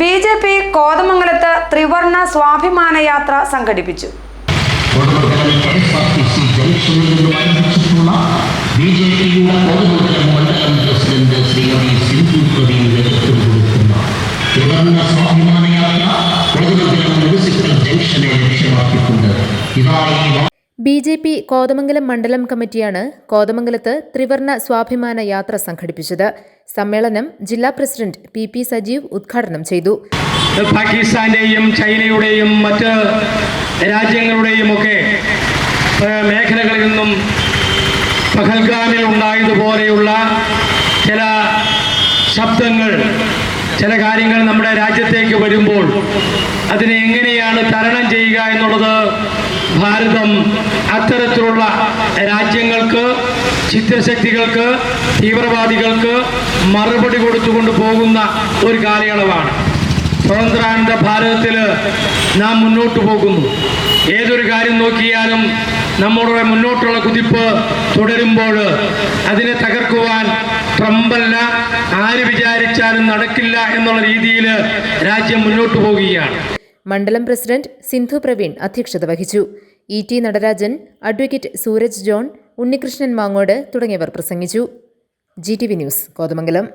B J P കോതമംഗലത്ത് ത്രിവർണ സ്വാഭിമാന യാത്ര സംഘടിപ്പിച്ചു. പ്രസിഡന്റ് ശ്രീമതി സ്വാഭിമാന യാത്ര ജംഗ്ഷനെ ലക്ഷ്യമാക്കിക്കൊണ്ട് ഇതായി ബി ജെ പി കോതമംഗലം മണ്ഡലം കമ്മിറ്റിയാണ് കോതമംഗലത്ത് ത്രിവർണ സ്വാഭിമാന യാത്ര സംഘടിപ്പിച്ചത്. സമ്മേളനം ജില്ലാ പ്രസിഡന്റ് പി പി സജീവ് ഉദ്ഘാടനം ചെയ്തു. പാകിസ്ഥാന്റെയും ചൈനയുടെയും മറ്റ് രാജ്യങ്ങളുടെയും ഒക്കെ മേഖലകളിൽ നിന്നും പഹൽഗാമിൽ ഉണ്ടായതുപോലെയുള്ള ചില ശബ്ദങ്ങൾ ചില കാര്യങ്ങൾ നമ്മുടെ രാജ്യത്തേക്ക് വരുമ്പോൾ അതിനെ എങ്ങനെയാണ് തരണം ചെയ്യുക എന്നുള്ളത് ഭാരതം അത്തരത്തിലുള്ള രാജ്യങ്ങൾക്ക് ചിത്രശക്തികൾക്ക് തീവ്രവാദികൾക്ക് മറുപടി കൊടുത്തുകൊണ്ട് പോകുന്ന ഒരു കാലയളവാണ്. സ്വതന്ത്രാനന്ദ ഭാരതത്തിൽ നാം മുന്നോട്ട് പോകുന്നു. ഏതൊരു കാര്യം നോക്കിയാലും നമ്മുടെ മുന്നോട്ടുള്ള കുതിപ്പ് തുടരുമ്പോൾ അതിനെ തകർക്കുവാൻ ട്രംപല്ല ആര് വിചാരിച്ചാലും നടക്കില്ല എന്നുള്ള രീതിയിൽ രാജ്യം മുന്നോട്ട് പോവുകയാണ്. മണ്ഡലം പ്രസിഡന്റ് സിന്ധു പ്രവീൺ അധ്യക്ഷത വഹിച്ചു. E T Natarajan advocate Sooraj John Unnikrishnan Mangode തുടങ്ങിയവർ പ്രസംഗിച്ചു. G T V news Kothamangalam.